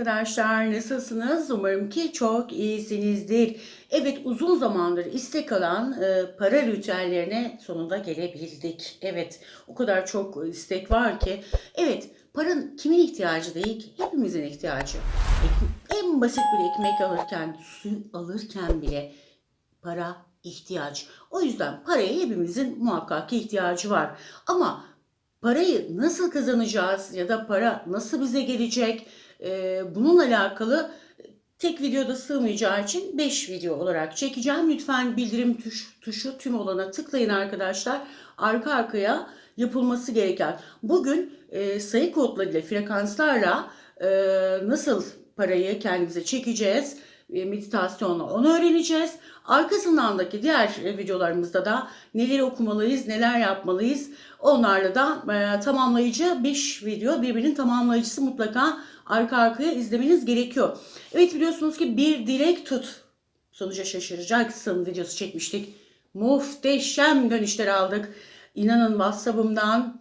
arkadaşlar. Nasılsınız? Umarım ki çok iyisinizdir. Evet uzun zamandır istek alan e, para ritüellerine sonunda gelebildik. Evet o kadar çok istek var ki. Evet paranın kimin ihtiyacı değil ki? Hepimizin ihtiyacı. En basit bir ekmek alırken, su alırken bile para ihtiyaç. O yüzden paraya hepimizin muhakkak ihtiyacı var. Ama parayı nasıl kazanacağız ya da para nasıl bize gelecek e, bununla alakalı tek videoda sığmayacağı için 5 video olarak çekeceğim. Lütfen bildirim tuş, tuşu tüm olana tıklayın arkadaşlar. Arka arkaya yapılması gereken. Bugün e, sayı kodlarıyla, frekanslarla e, nasıl parayı kendimize çekeceğiz, meditasyonla onu öğreneceğiz. Arkasındaki diğer e, videolarımızda da neleri okumalıyız, neler yapmalıyız onlarla da e, tamamlayıcı 5 video birbirinin tamamlayıcısı mutlaka arka arkaya izlemeniz gerekiyor. Evet biliyorsunuz ki bir dilek tut sonuca şaşıracaksın videosu çekmiştik. Muhteşem dönüşler aldık. İnanın WhatsApp'ımdan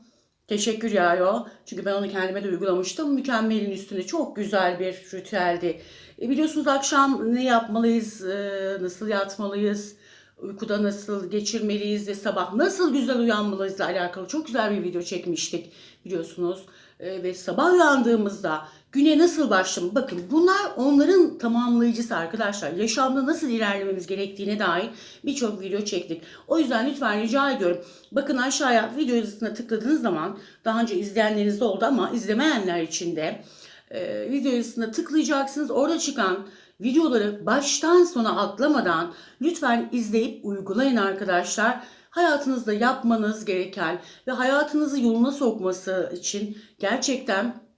teşekkür yağıyor. Çünkü ben onu kendime de uygulamıştım. Mükemmelin üstünde çok güzel bir ritüeldi. E, biliyorsunuz akşam ne yapmalıyız, e, nasıl yatmalıyız, uykuda nasıl geçirmeliyiz ve sabah nasıl güzel uyanmalıyızla alakalı çok güzel bir video çekmiştik biliyorsunuz. E, ve sabah uyandığımızda güne nasıl başlamalıyız? Bakın bunlar onların tamamlayıcısı arkadaşlar. Yaşamda nasıl ilerlememiz gerektiğine dair birçok video çektik. O yüzden lütfen rica ediyorum. Bakın aşağıya video yazısına tıkladığınız zaman daha önce izleyenleriniz oldu ama izlemeyenler için de e, video yazısına tıklayacaksınız. Orada çıkan videoları baştan sona atlamadan lütfen izleyip uygulayın arkadaşlar. Hayatınızda yapmanız gereken ve hayatınızı yoluna sokması için gerçekten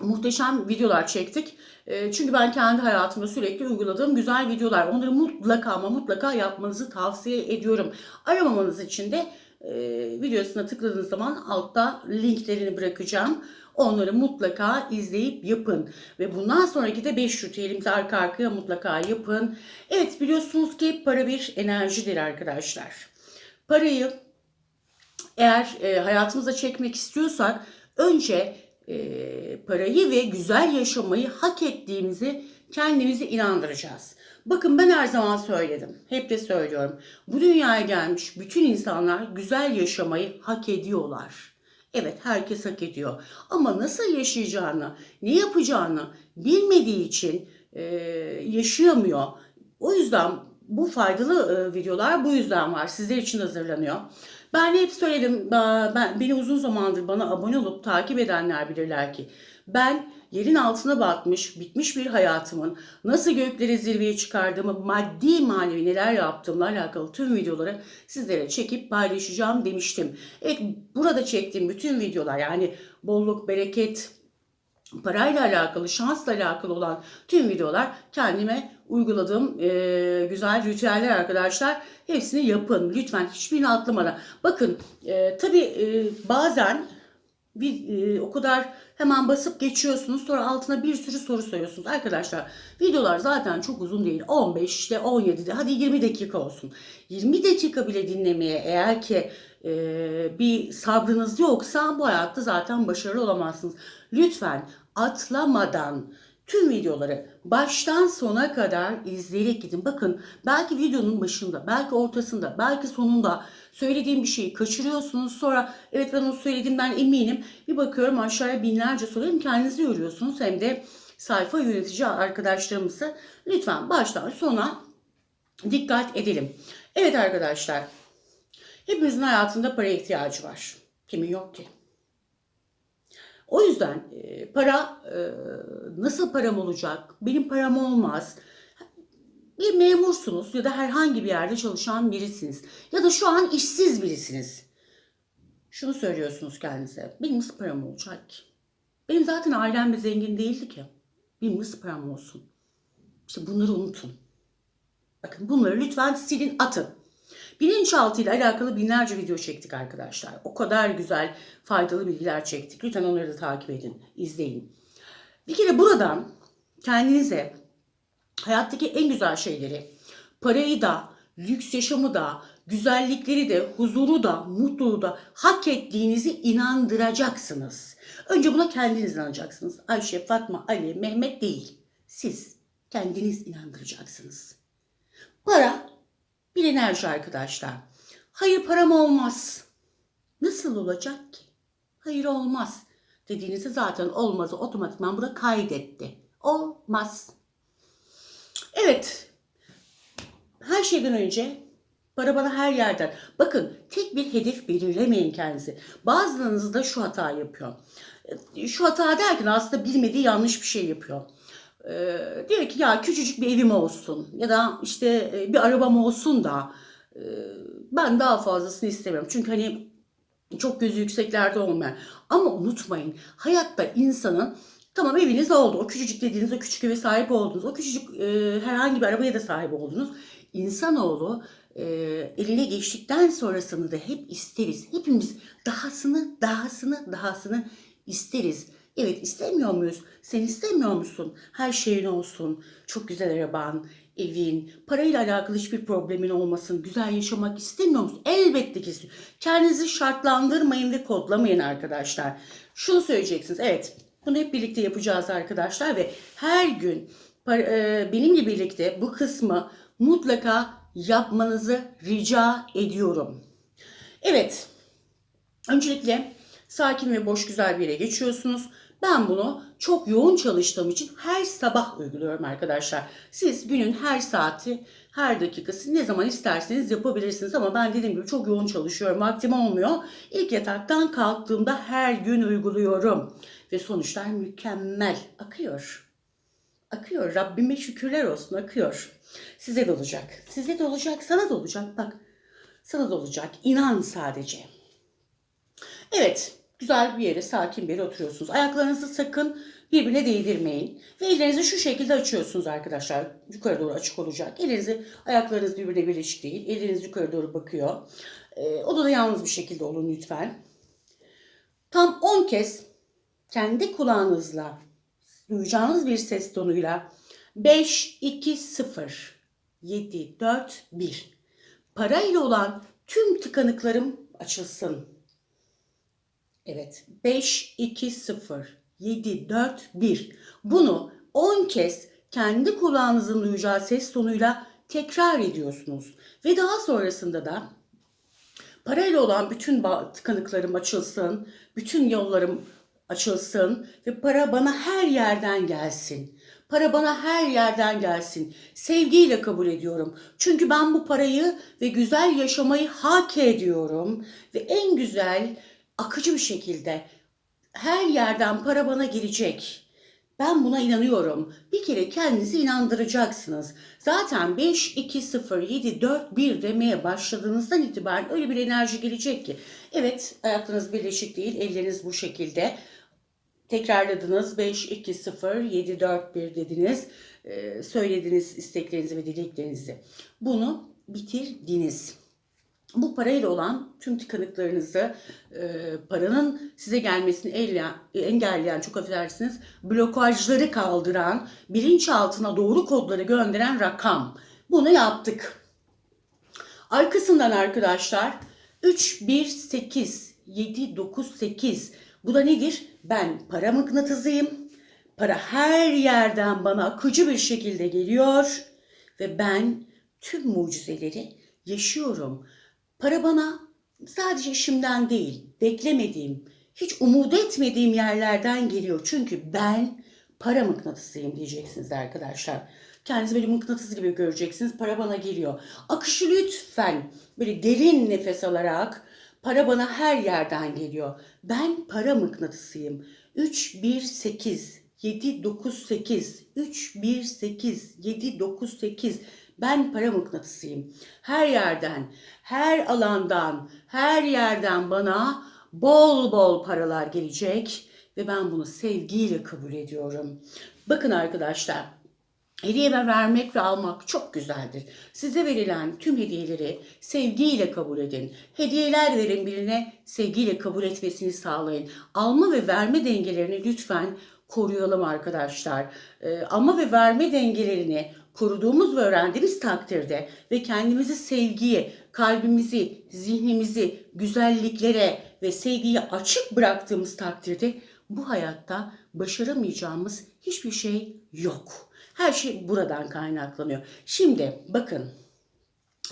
muhteşem videolar çektik. E, Çünkü ben kendi hayatımda sürekli uyguladığım güzel videolar. Onları mutlaka ama mutlaka yapmanızı tavsiye ediyorum. Aramamanız için de e, videosuna tıkladığınız zaman altta linklerini bırakacağım. Onları mutlaka izleyip yapın. Ve bundan sonraki de 5 ritüelimizi arka arkaya mutlaka yapın. Evet biliyorsunuz ki para bir enerjidir arkadaşlar. Parayı eğer e, hayatımıza çekmek istiyorsak önce e, parayı ve güzel yaşamayı hak ettiğimizi kendimizi inandıracağız. Bakın ben her zaman söyledim. Hep de söylüyorum. Bu dünyaya gelmiş bütün insanlar güzel yaşamayı hak ediyorlar. Evet herkes hak ediyor. Ama nasıl yaşayacağını, ne yapacağını bilmediği için e, yaşayamıyor. O yüzden bu faydalı e, videolar bu yüzden var. Sizler için hazırlanıyor. Ben hep söyledim, ben, beni uzun zamandır bana abone olup takip edenler bilirler ki ben yerin altına batmış, bitmiş bir hayatımın nasıl göklere zirveye çıkardığımı, maddi manevi neler yaptığımla alakalı tüm videoları sizlere çekip paylaşacağım demiştim. Evet burada çektiğim bütün videolar yani bolluk, bereket, parayla alakalı, şansla alakalı olan tüm videolar kendime uyguladığım e, güzel ritüeller arkadaşlar. Hepsini yapın lütfen hiçbirini atlamadan. Bakın e, tabii e, bazen bir e, o kadar hemen basıp geçiyorsunuz sonra altına bir sürü soru soruyorsunuz. Arkadaşlar videolar zaten çok uzun değil. 15 işte 17 de hadi 20 dakika olsun. 20 dakika bile dinlemeye eğer ki e, bir sabrınız yoksa bu hayatta zaten başarılı olamazsınız. Lütfen atlamadan tüm videoları baştan sona kadar izleyerek gidin. Bakın belki videonun başında, belki ortasında, belki sonunda söylediğim bir şeyi kaçırıyorsunuz. Sonra evet ben onu söylediğimden eminim. Bir bakıyorum aşağıya binlerce soru hem kendinizi yoruyorsunuz hem de sayfa yönetici arkadaşlarımızı lütfen baştan sona dikkat edelim. Evet arkadaşlar hepimizin hayatında para ihtiyacı var. Kimin yok ki? O yüzden e, para e, nasıl param olacak? Benim param olmaz. Bir memursunuz ya da herhangi bir yerde çalışan birisiniz. Ya da şu an işsiz birisiniz. Şunu söylüyorsunuz kendinize. Benim nasıl param olacak ki? Benim zaten ailem de zengin değildi ki. Benim nasıl param olsun? İşte bunları unutun. Bakın bunları lütfen silin atın. Bilinçaltı ile alakalı binlerce video çektik arkadaşlar. O kadar güzel faydalı bilgiler çektik. Lütfen onları da takip edin, izleyin. Bir kere buradan kendinize hayattaki en güzel şeyleri, parayı da, lüks yaşamı da, güzellikleri de, huzuru da, mutluluğu da hak ettiğinizi inandıracaksınız. Önce buna kendiniz inanacaksınız. Ayşe, Fatma, Ali, Mehmet değil. Siz kendiniz inandıracaksınız. Para bir enerji arkadaşlar. Hayır param olmaz. Nasıl olacak ki? Hayır olmaz dediğinizde zaten olmazı otomatikman burada kaydetti. Olmaz. Evet. Her şeyden önce para bana her yerden. Bakın tek bir hedef belirlemeyin kendinizi. Bazılarınız da şu hata yapıyor. Şu hata derken aslında bilmediği yanlış bir şey yapıyor. Ee, diyor ki ya küçücük bir evim olsun ya da işte e, bir arabam olsun da e, ben daha fazlasını istemiyorum. Çünkü hani çok gözü yükseklerde olmayan. Ama unutmayın hayatta insanın tamam eviniz oldu. O küçücük dediğiniz o küçük eve sahip oldunuz. O küçücük e, herhangi bir arabaya da sahip oldunuz. İnsanoğlu e, eline geçtikten sonrasını da hep isteriz. Hepimiz dahasını, dahasını, dahasını isteriz. Evet istemiyor muyuz? Sen istemiyor musun? Her şeyin olsun. Çok güzel araban, evin, parayla alakalı hiçbir problemin olmasın. Güzel yaşamak istemiyor musun? Elbette ki istiyor. Kendinizi şartlandırmayın ve kodlamayın arkadaşlar. Şunu söyleyeceksiniz. Evet bunu hep birlikte yapacağız arkadaşlar ve her gün e, benimle birlikte bu kısmı mutlaka yapmanızı rica ediyorum. Evet. Öncelikle sakin ve boş güzel bir yere geçiyorsunuz. Ben bunu çok yoğun çalıştığım için her sabah uyguluyorum arkadaşlar. Siz günün her saati, her dakikası ne zaman isterseniz yapabilirsiniz ama ben dediğim gibi çok yoğun çalışıyorum. Vaktim olmuyor. İlk yataktan kalktığımda her gün uyguluyorum ve sonuçlar mükemmel akıyor. Akıyor. Rabbime şükürler olsun akıyor. Size de olacak. Size de olacak, sana da olacak. Bak sana da olacak. İnan sadece. Evet, güzel bir yere, sakin bir yere oturuyorsunuz. Ayaklarınızı sakın birbirine değdirmeyin. Ve ellerinizi şu şekilde açıyorsunuz arkadaşlar. Yukarı doğru açık olacak. Elinizi, ayaklarınız birbirine birleşik değil. Eliniz yukarı doğru bakıyor. Ee, odada yalnız bir şekilde olun lütfen. Tam 10 kez kendi kulağınızla duyacağınız bir ses tonuyla 5, 2, 0, 7, 4, 1. Parayla olan tüm tıkanıklarım açılsın. Evet. 5, 2, 0, 7, 4, 1. Bunu 10 kez kendi kulağınızın duyacağı ses tonuyla tekrar ediyorsunuz. Ve daha sonrasında da parayla olan bütün tıkanıklarım açılsın, bütün yollarım açılsın ve para bana her yerden gelsin. Para bana her yerden gelsin. Sevgiyle kabul ediyorum. Çünkü ben bu parayı ve güzel yaşamayı hak ediyorum. Ve en güzel, akıcı bir şekilde her yerden para bana gelecek. Ben buna inanıyorum. Bir kere kendinizi inandıracaksınız. Zaten 5, 2, 0, 7, 4, 1 demeye başladığınızdan itibaren öyle bir enerji gelecek ki. Evet ayaklarınız birleşik değil, elleriniz bu şekilde. Tekrarladınız 5, 2, 0, 7, 4, 1 dediniz. Ee, söylediniz isteklerinizi ve dileklerinizi. Bunu bitirdiniz. Bu parayla olan tüm tıkanıklarınızı, e, paranın size gelmesini elle- engelleyen, çok affedersiniz, blokajları kaldıran, bilinçaltına doğru kodları gönderen rakam. Bunu yaptık. Arkasından arkadaşlar 3, 1, 8, 7, 9, 8. Bu da nedir? Ben para mıknatısıyım. Para her yerden bana akıcı bir şekilde geliyor ve ben tüm mucizeleri yaşıyorum. Para bana sadece işimden değil, beklemediğim, hiç umut etmediğim yerlerden geliyor. Çünkü ben para mıknatısıyım diyeceksiniz arkadaşlar. Kendinizi böyle mıknatıs gibi göreceksiniz. Para bana geliyor. Akışı lütfen böyle derin nefes alarak para bana her yerden geliyor. Ben para mıknatısıyım. 3, 1, 8, 7, 9, 8. 3, 1, 8, 7, 9, 8. Ben para mıknatısıyım. Her yerden, her alandan, her yerden bana bol bol paralar gelecek ve ben bunu sevgiyle kabul ediyorum. Bakın arkadaşlar, Hediye vermek ve almak çok güzeldir. Size verilen tüm hediyeleri sevgiyle kabul edin. Hediyeler verin birine, sevgiyle kabul etmesini sağlayın. Alma ve verme dengelerini lütfen koruyalım arkadaşlar. Ee, alma ve verme dengelerini koruduğumuz ve öğrendiğimiz takdirde ve kendimizi sevgiye, kalbimizi, zihnimizi güzelliklere ve sevgiye açık bıraktığımız takdirde bu hayatta başaramayacağımız hiçbir şey yok. Her şey buradan kaynaklanıyor. Şimdi bakın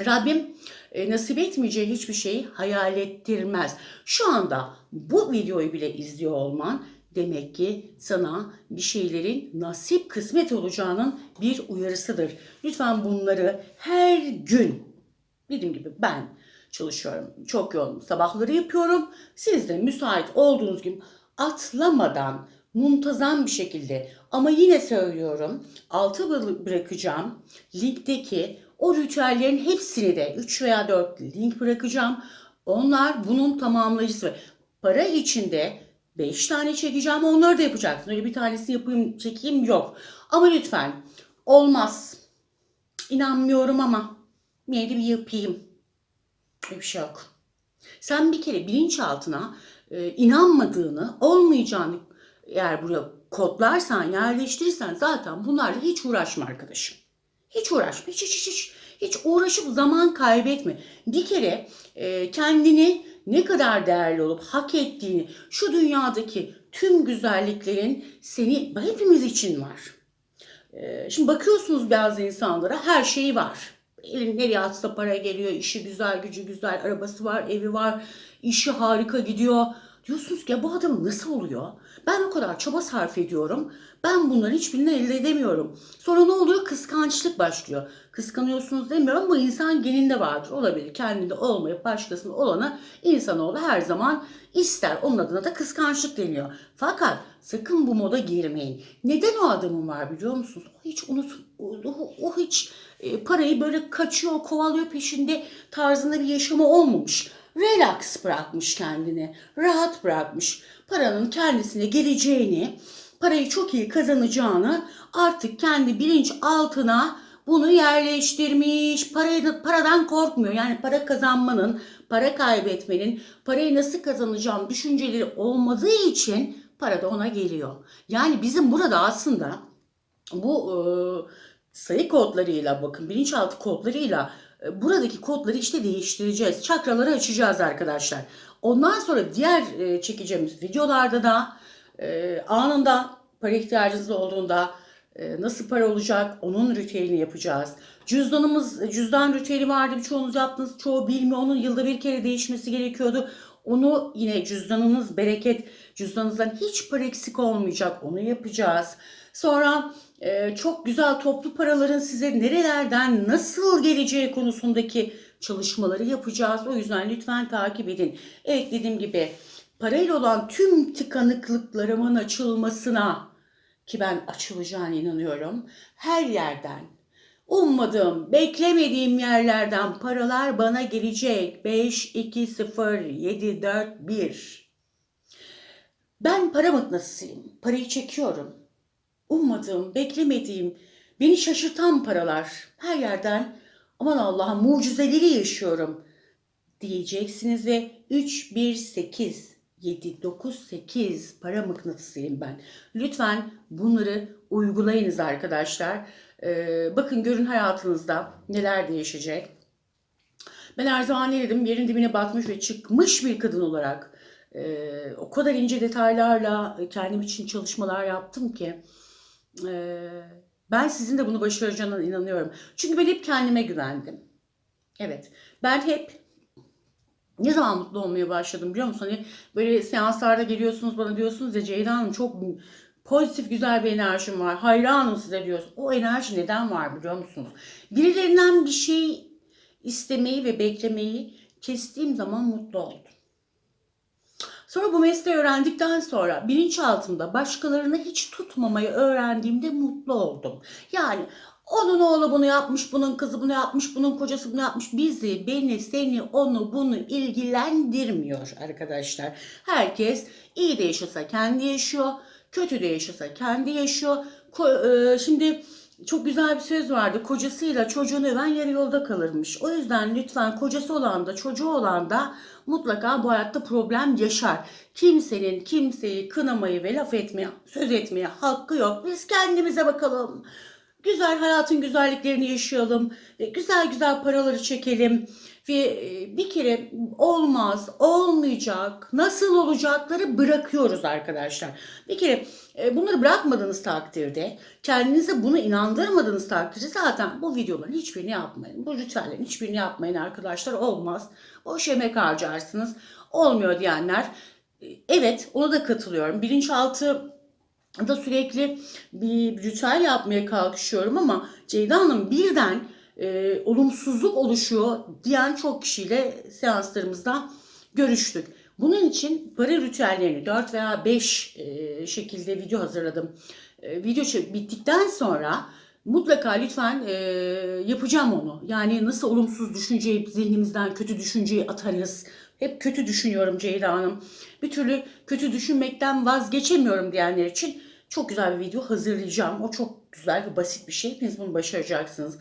Rabbim e, nasip etmeyeceği hiçbir şeyi hayal ettirmez. Şu anda bu videoyu bile izliyor olman demek ki sana bir şeylerin nasip kısmet olacağının bir uyarısıdır. Lütfen bunları her gün dediğim gibi ben çalışıyorum. Çok yoğun sabahları yapıyorum. Siz de müsait olduğunuz gibi atlamadan muntazam bir şekilde ama yine söylüyorum altı bı- bırakacağım linkteki o ritüellerin hepsini de 3 veya 4 link bırakacağım. Onlar bunun tamamlayıcısı. Para içinde 5 tane çekeceğim onları da yapacaksın. Öyle bir tanesi yapayım çekeyim yok. Ama lütfen olmaz. İnanmıyorum ama yine bir yapayım. Öyle bir şey yok. Sen bir kere bilinçaltına e, inanmadığını, olmayacağını eğer buraya kodlarsan, yerleştirirsen zaten bunlarla hiç uğraşma arkadaşım. Hiç uğraşma. Hiç hiç hiç hiç. Hiç uğraşıp zaman kaybetme. Bir kere e, kendini ne kadar değerli olup hak ettiğini, şu dünyadaki tüm güzelliklerin seni hepimiz için var. E, şimdi bakıyorsunuz bazı insanlara her şeyi var. Elin nereye atsa para geliyor, işi güzel, gücü güzel, arabası var, evi var, işi harika gidiyor. Diyorsunuz ki ya bu adam nasıl oluyor? Ben o kadar çaba sarf ediyorum. Ben bunların hiçbirini elde edemiyorum. Sonra ne oluyor? Kıskançlık başlıyor. Kıskanıyorsunuz demiyorum ama insan geninde vardır. Olabilir. Kendinde olmayıp başkasında olana insanoğlu her zaman ister. Onun adına da kıskançlık deniyor. Fakat sakın bu moda girmeyin. Neden o adamın var biliyor musunuz? O hiç unut, o, o hiç e, parayı böyle kaçıyor, kovalıyor peşinde tarzında bir yaşamı olmamış. Relax bırakmış kendini, rahat bırakmış. Paranın kendisine geleceğini, parayı çok iyi kazanacağını artık kendi bilinç altına bunu yerleştirmiş. Parayı, paradan korkmuyor. Yani para kazanmanın, para kaybetmenin, parayı nasıl kazanacağım düşünceleri olmadığı için para da ona geliyor. Yani bizim burada aslında bu e, sayı kodlarıyla bakın bilinçaltı kodlarıyla buradaki kodları işte değiştireceğiz. Çakraları açacağız arkadaşlar. Ondan sonra diğer e, çekeceğimiz videolarda da e, anında para ihtiyacınız olduğunda e, nasıl para olacak onun ritüelini yapacağız. Cüzdanımız, cüzdan ritüeli vardı birçoğunuz yaptınız. Çoğu bilmiyor. Onun yılda bir kere değişmesi gerekiyordu. Onu yine cüzdanınız bereket, cüzdanınızdan hiç para eksik olmayacak. Onu yapacağız. Sonra e, çok güzel toplu paraların size nerelerden nasıl geleceği konusundaki çalışmaları yapacağız. O yüzden lütfen takip edin. Evet dediğim gibi parayla olan tüm tıkanıklıklarımın açılmasına ki ben açılacağına inanıyorum. Her yerden ummadığım, beklemediğim yerlerden paralar bana gelecek. 5 2 0 7 4 1 Ben para mıknatısıyım. Parayı çekiyorum. Ummadığım, beklemediğim, beni şaşırtan paralar her yerden aman Allah'ım mucizeleri yaşıyorum diyeceksiniz ve 3 1 8 7 9 8 para mıknatısıyım ben. Lütfen bunları uygulayınız arkadaşlar. Ee, bakın görün hayatınızda neler değişecek. Ben her zaman ne dedim? Yerin dibine batmış ve çıkmış bir kadın olarak e, o kadar ince detaylarla kendim için çalışmalar yaptım ki e, ben sizin de bunu başaracağına inanıyorum. Çünkü ben hep kendime güvendim. Evet. Ben hep ne zaman mutlu olmaya başladım biliyor musun? Hani böyle seanslarda geliyorsunuz bana diyorsunuz ya Ceyda Hanım çok pozitif güzel bir enerjim var. Hayranım size diyorsun. O enerji neden var biliyor musunuz? Birilerinden bir şey istemeyi ve beklemeyi kestiğim zaman mutlu oldum. Sonra bu mesleği öğrendikten sonra bilinçaltımda başkalarını hiç tutmamayı öğrendiğimde mutlu oldum. Yani onun oğlu bunu yapmış, bunun kızı bunu yapmış, bunun kocası bunu yapmış. Bizi, beni, seni, onu, bunu ilgilendirmiyor arkadaşlar. Herkes iyi de yaşasa kendi yaşıyor, kötü de yaşasa kendi yaşıyor. E, Şimdi çok güzel bir söz vardı. Kocasıyla çocuğunu öven yarı yolda kalırmış. O yüzden lütfen kocası olan da çocuğu olan da mutlaka bu hayatta problem yaşar. Kimsenin kimseyi kınamayı ve laf etmeye, söz etmeye hakkı yok. Biz kendimize bakalım. Güzel hayatın güzelliklerini yaşayalım. Ve güzel güzel paraları çekelim. Ve e, bir kere olmaz, olmayacak, nasıl olacakları bırakıyoruz arkadaşlar. Bir kere e, bunları bırakmadığınız takdirde, kendinize bunu inandırmadığınız takdirde zaten bu videoların hiçbirini yapmayın. Bu ritüellerin hiçbirini yapmayın arkadaşlar. Olmaz. Boş emek harcarsınız. Olmuyor diyenler. e, Evet ona da katılıyorum. Bilinçaltı da sürekli bir ritüel yapmaya kalkışıyorum ama Ceyda Hanım birden e, olumsuzluk oluşuyor diyen çok kişiyle seanslarımızda görüştük. Bunun için para ritüellerini 4 veya 5 e, şekilde video hazırladım. E, video bittikten sonra mutlaka lütfen e, yapacağım onu. Yani nasıl olumsuz düşünceyi zihnimizden kötü düşünceyi atarız. Hep kötü düşünüyorum Ceyda Hanım. Bir türlü kötü düşünmekten vazgeçemiyorum diyenler için çok güzel bir video hazırlayacağım. O çok güzel ve basit bir şey. Hepiniz bunu başaracaksınız.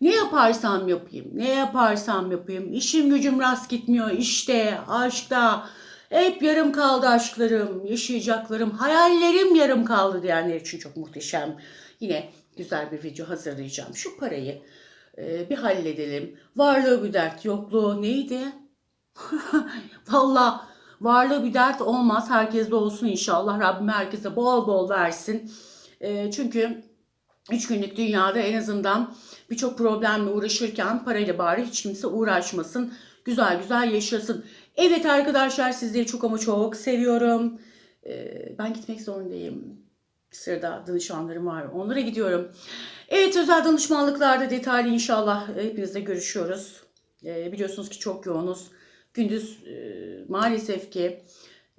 Ne yaparsam yapayım, ne yaparsam yapayım. İşim gücüm rast gitmiyor. İşte, aşkta. Hep yarım kaldı aşklarım, yaşayacaklarım, hayallerim yarım kaldı diyenler için çok muhteşem. Yine güzel bir video hazırlayacağım. Şu parayı e, bir halledelim. Varlığı bir dert, yokluğu neydi? Valla varlığı bir dert olmaz. Herkeste olsun inşallah. Rabbim herkese bol bol versin. E, çünkü üç günlük dünyada en azından birçok problemle uğraşırken parayla bari hiç kimse uğraşmasın. Güzel güzel yaşasın. Evet arkadaşlar sizleri çok ama çok seviyorum. Ee, ben gitmek zorundayım. Sırada danışanlarım var. Onlara gidiyorum. Evet özel danışmanlıklarda detaylı inşallah hepinizle görüşüyoruz. Ee, biliyorsunuz ki çok yoğunuz. Gündüz e, maalesef ki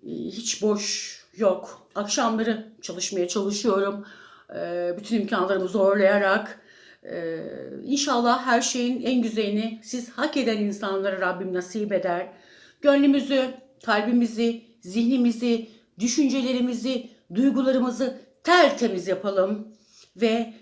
e, hiç boş yok. Akşamları çalışmaya çalışıyorum. Ee, bütün imkanlarımı zorlayarak. Ee, inşallah her şeyin en güzelini siz hak eden insanlara Rabbim nasip eder. Gönlümüzü, kalbimizi, zihnimizi, düşüncelerimizi, duygularımızı tertemiz yapalım ve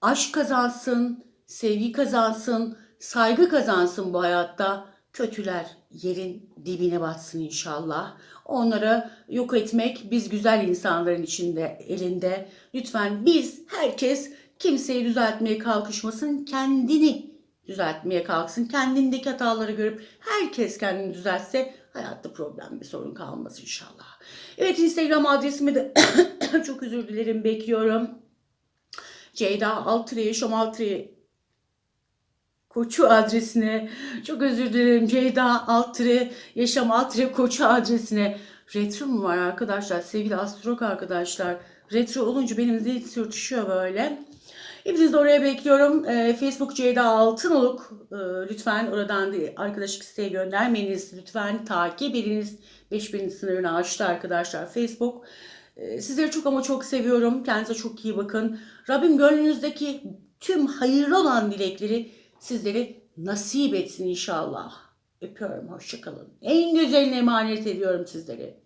aşk kazansın, sevgi kazansın, saygı kazansın bu hayatta. Kötüler yerin dibine batsın inşallah. Onları yok etmek biz güzel insanların içinde, elinde. Lütfen biz, herkes kimseyi düzeltmeye kalkışmasın, kendini düzeltmeye kalksın. Kendindeki hataları görüp herkes kendini düzeltse hayatta problem bir sorun kalmaz inşallah. Evet Instagram adresimi de çok özür dilerim bekliyorum. Ceyda Yaşam Altırı Koçu adresine çok özür dilerim Ceyda Altırı, Yaşam Altırı Koçu adresine retro mu var arkadaşlar sevgili astrolog arkadaşlar retro olunca benim dil sürtüşüyor böyle. Hepinizi de oraya bekliyorum. Ee, Facebook Ceyda Altınoluk. Ee, lütfen oradan da arkadaşlık isteği göndermeyiniz. Lütfen takip ediniz. 5000 sınırını aştı arkadaşlar Facebook. Ee, sizleri çok ama çok seviyorum. Kendinize çok iyi bakın. Rabbim gönlünüzdeki tüm hayırlı olan dilekleri sizlere nasip etsin inşallah. Öpüyorum. Hoşçakalın. En güzeline emanet ediyorum sizleri.